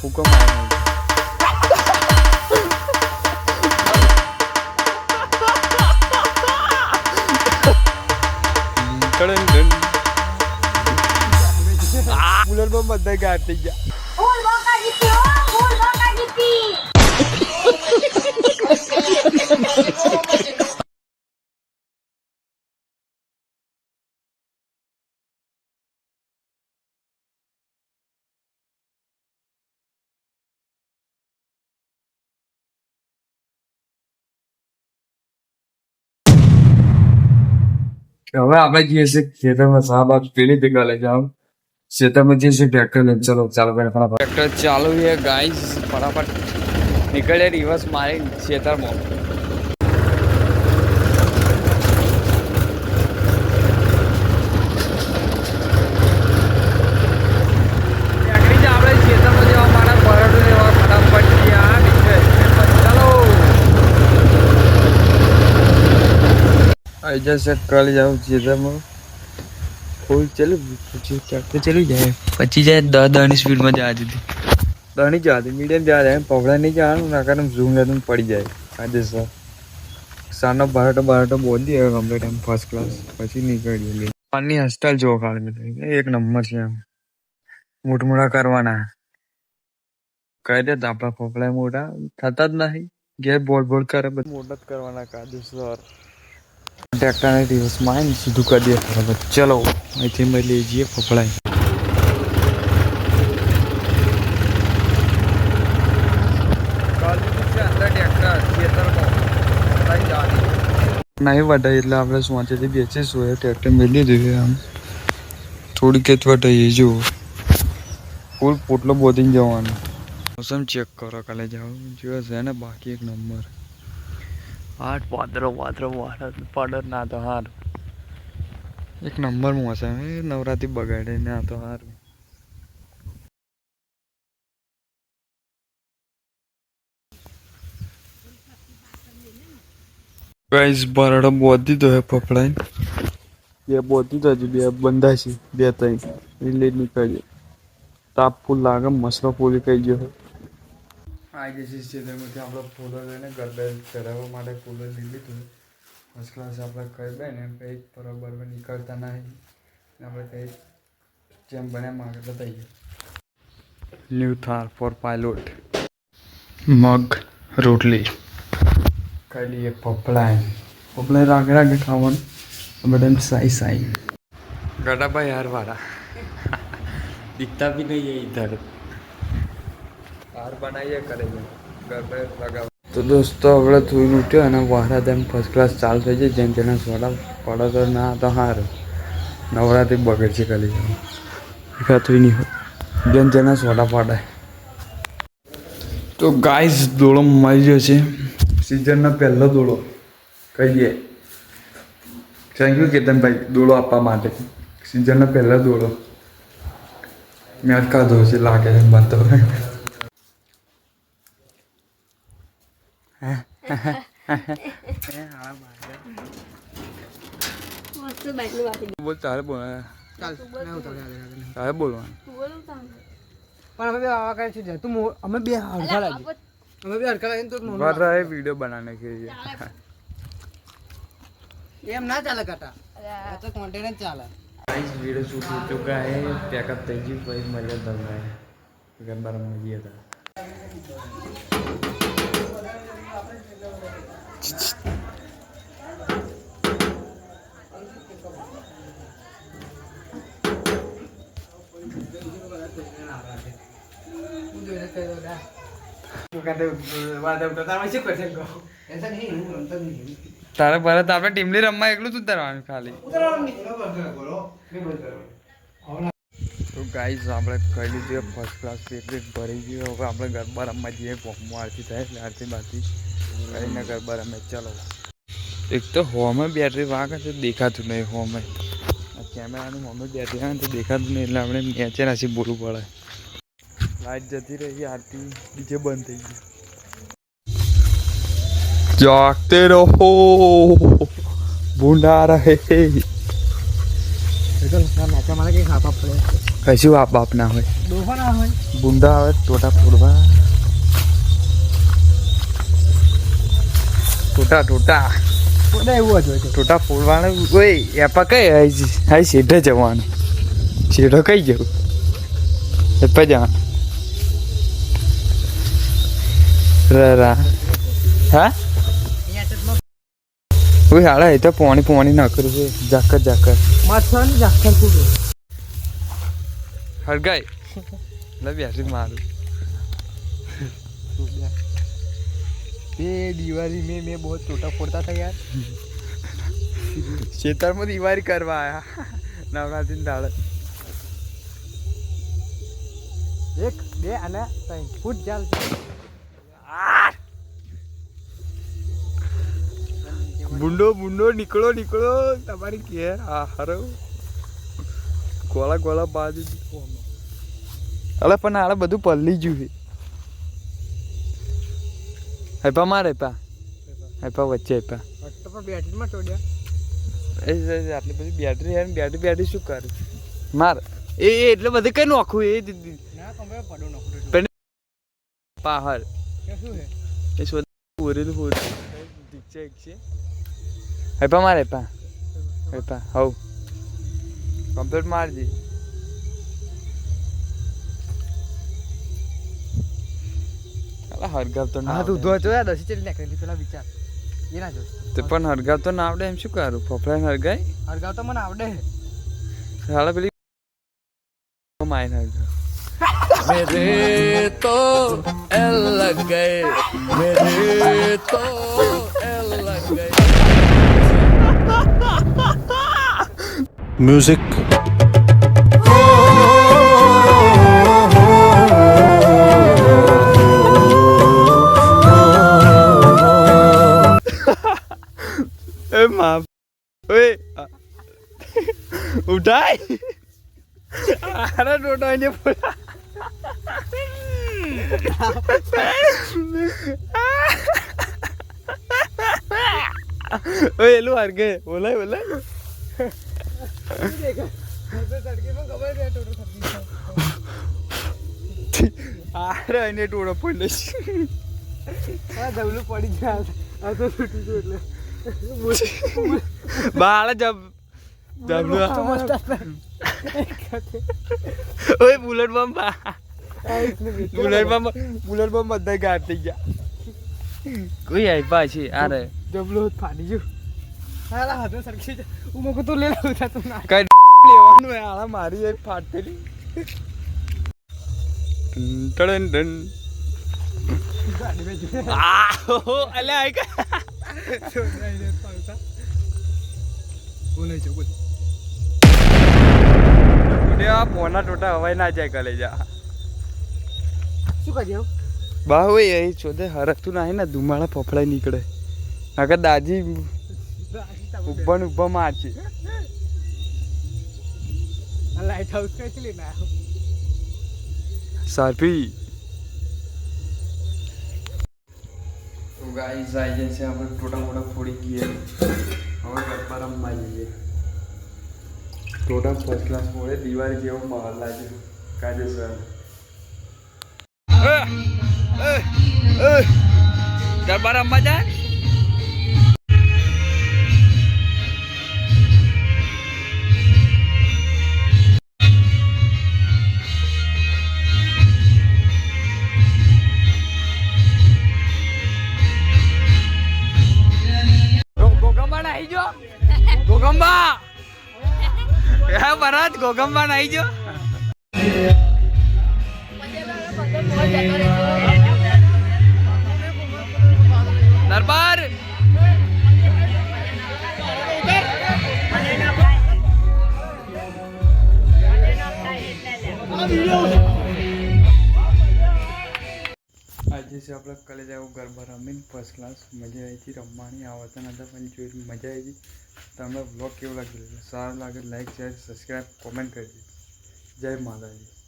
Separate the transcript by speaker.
Speaker 1: ફૂકો મારે બુલેટમાં બધા ગાડ થઈ ગયા. હવે આપણે જઈએ છીએ ખેતરમાં શાહબાદ પેલી થી કાલે જાઓ ખેતરમાં જઈએ છીએ ટ્રેક્ટર લઈને ચલો, ચાલો કરીને ફટાફટ. ટ્રેક્ટર ચાલુ છે, ગાઈસ, ફટાફટ નીકળે રિવર્સ મારી ખેતરમાં નીકળી જા આપણે ખેતરમાં જવા માટે પરોઠો લેવા ફટાફટ ગયા નીકળે ચાલો આઈ સેટ કાલે જાઉં ખેતરમાં ફૂલ ચાલુ પછી ટ્રેક્ટર ચાલી જાય. પછી જાય દસ દસની સ્પીડમાં જવા દીધી દસની જવા દે મીડિયમ જવા દે. પવડા નહીં જવાનું ના કારણ ઝૂમ લેતું પડી જાય. આજે સર સાનો બારટો બારટો બોલી હવે કમ્પ્લીટ એમ ફર્સ્ટ ક્લાસ પછી નીકળી લે પાનની હસ્ટાઈલ જોવો ખાલી એક નંબર છે એમ. મોટમોટા કરવાના. કહી દે આપડા આપણા ફોફળા મોટા થતા જ નહીં. ઘેર બોલ બોલ કરે બધું. મોટા જ કરવાના કાજુ સર ટ્રેક્ટરને દિવસમાં આવીને સીધું કરી દે. બરાબર ચલો, અહીંથી અમે લઈ જઈએ ફફડાઈ નહીં વટાય એટલે આપણે સોચેથી બેસીશું એ ટ્રેક્ટર મેલી દઈએ આમ. થોડીક જ વટાઈએ જુઓ ફૂલ પોટલો બોધીને જવાનું. મોસમ ચેક કરો, કાલે જાઓ. જો છે ને બાકી એક નંબર આઠ પાદરો પાદરો પડર ના તો હાર. એક નંબર મોસમ એ નવરાત્રી બગાડે ના તો હારું. ગાઈસ બરાડો બોધી તો હે ફફડાઈ બે બોધી તો હજી બે બંધા છે બે ત્રણ એટલે જ નીકળીએ તાપ ફૂલ લાગે મસરો ફૂલી કહી ગયો આઈ જશે ચેતરમાંથી આપણે ફૂલર લઈને ગરબે ચઢાવવા માટે ફૂલર લઈ લીધું ફર્સ્ટ ક્લાસ આપણે કરીએ ને કંઈક બરાબર નીકળતા નહીં. આપણે કંઈક જેમ બને માગે તો થઈ ન્યૂ થાર ફોર પાયલોટ મગ રોટલી. ખાઈ લઈએ પપલાઈ પપલાઈ રાગે રાગે ખાવાનું. બધા સાઈ સાઈ. ગડાભાઈ હારવાળા. દીખતા બી નહીં ઇધર તો દોસ્તો, આપણે થોડું ઉઠ્યો અને વહારા તેમ ફર્સ્ટ ક્લાસ ચાલુ થઈ જાય જેમ તેને સોડા પડો તો ના, તો હાર. નવરાત્રી બગડ છે કલી ખાતરીની હોય જેમ તેના સોડા પડાય તો ગાઈસ દોડો મળી ગયો છે. સિઝનનો પહેલો દોડો, કહીએ. થેન્ક યુ કેતનભાઈ, દોડો આપવા માટે. સિઝનનો પહેલો દોડો. મેં અટકાતો છે, લાગે છે
Speaker 2: વાતાવરણ
Speaker 1: બોલ તારે બોલ તારે બોલવાનું
Speaker 2: બોલું તો
Speaker 3: પણ અમે બે આવા કરે છે તું મો- અમે બે હરખા લાગી અમે બે હરખા લાગીને તો એક મોનો
Speaker 1: बात रहा है वीडियो बनाने के लिए
Speaker 3: એમ ના ચાલે કાટા આ તો કોન્ટેન્ટ જ ચાલે
Speaker 1: गाइस वीडियो शूट हो चुका है पैकअप થઈ ગયું ભાઈ મજા દમ है ગરબા રમવા ગયા હતા
Speaker 3: તારે
Speaker 1: ભરત આપણે ટીમલી રમવા એકલું જ ઉતારવાનું ખાલી. તો ગાઈઝ આપણે કહી લીધું ફર્સ્ટ ક્લાસ પેટ ભરી ગયું. હવે આપણે ગરબા રમવા જઈએ, કોકમાં આરતી થાય એટલે આરતી બારતી કરીને ગરબા રમે. ચાલો. એક તો હોમે બેટરી વાગે છે, દેખાતું નહીં હોમે કેમેરાનું હોમે બેટરી આવે તો દેખાતું નહીં એટલે આપણે મેચે નાસી બોલવું પડે. લાઈટ જતી રહી, આરતી બીજે બંધ થઈ ગઈ. જાગતે રહો. ભૂંડા રહે.
Speaker 3: એ તો નાચા મારે કઈ ખાપા પડે.
Speaker 1: કશું આપ બાપ ના હોય.
Speaker 3: ના હોય.
Speaker 1: બુંદા આવે ટોટા ફોડવા. ટોટા ટોટા.
Speaker 3: કોને એવું જ હોય
Speaker 1: ટોટા ફોડવાનું કોઈ એપા કઈ હાઈ શેઠે જવાનું. સીધો કઈ જવું? એપા જવાનું રા હા? ઓય હાડા એ તો પોણી પોણી ના કરું છે જાકર જાકર
Speaker 3: માથાની ઝાકર કૂદો
Speaker 1: હરગાઈ એટલે બેસી મારું
Speaker 3: બે દિવાળી મેં મેં બહુ તોટા ફોડતા થયા યાર
Speaker 1: ખેતરમાં દિવાળી કરવા આવ્યા નવરાત્રી દાડે
Speaker 3: એક બે અને ત્રણ ફૂટ જાલ
Speaker 1: બુંડો બુંડો નીકળો નીકળો તમારી કે આ હરો ગોળા ગોળા બાજુ અલે પણ આડે બધું પલ્લી છે. હેપા માર હેપા. હેપા વચ્ચે હેપા.
Speaker 3: બેટરીમાં
Speaker 1: આટલી બધી બેટરી હે ને બેટરી બેટરી શું કરે? માર. એ એ એટલે બધું કઈ નોખું એ
Speaker 3: નખું
Speaker 1: પાહર એ શોધ પૂરેલું ઠીક છે ઠીક છે. હેપા માર હેપા. હેપા. હવ. કમ્પ્લીટ મારજી હરગાવ તો ના
Speaker 3: હા તું ધો જોયા દસી ચડી નાખેલી પેલા વિચાર. એ ના જો
Speaker 1: તે પણ હરગાવ તો ના આવડે એમ શું કરું? ફફડાઈને હરગાય?
Speaker 3: હરગાવ તો મને આવડે.
Speaker 1: સાડા પેલી માયન હરગાવ.
Speaker 4: મેરે તો એલ લગ ગયે. મેરે તો એલ
Speaker 5: લગ
Speaker 1: ગયે. મ્યુઝિક ઓય આ- ઉઠાય. અરે ડોડાને બોલા. ઓય એલું હરગે. બોલાય બોલાય. અરે એને ટોળો પડે છે
Speaker 3: હા જવલું પડી ગયા. આ તો છૂટી ગયું એટલે.
Speaker 1: બાળ
Speaker 3: jam jam dua.
Speaker 1: ઓય bulan બમ
Speaker 3: bulan
Speaker 1: બુલેટ બમ બધા ગાયબ થઈ ગયા કોઈ આઈ પાછી અરે
Speaker 3: જબલું હોત ફાડી ગયું હાલા હાથે સરખી જાય હું મોકો તો લે લઉં તા તું ના
Speaker 1: કઈ લેવાનું આલા મારી એક ફાટેલી ટડન ડન આ અલે આઈ
Speaker 3: છે
Speaker 1: હવાઈ ના જાય કલે જા
Speaker 3: શું કરીએ?
Speaker 1: બા હોય એ ચોદે હરકતું નહીં ને ધુમાડા ફફડાઈ નીકળે આગળ દાજી ઊભા ને ઊભા મારશે
Speaker 3: લાઈટ હાઉસ આવ્યો
Speaker 1: તો ગાઈસ જાય છે આપણે ટોટા મોટા ફોડી ગયા હવે ગરબા રમવા જઈએ ટોટા ફર્સ્ટ ક્લાસ ફોડે દિવાળી જેવો માહોલ લાગે કાજે સર ગરબા રમવા જાય હે ગોગમવાન આવી જો. દરબાર. આજે છે આપણે કલેજ આવું ગરબા રમીને ફર્સ્ટ ક્લાસ મજા આવી હતી, રમવાની, આવતા નતા, પણ જોઈ મજા આવી હતી. તમને બ્લોગ કેવો લાગ્યો? સારું લાગે લાઈક શેર સબસ્ક્રાઈબ કોમેન્ટ કરજો. જય માતાજી.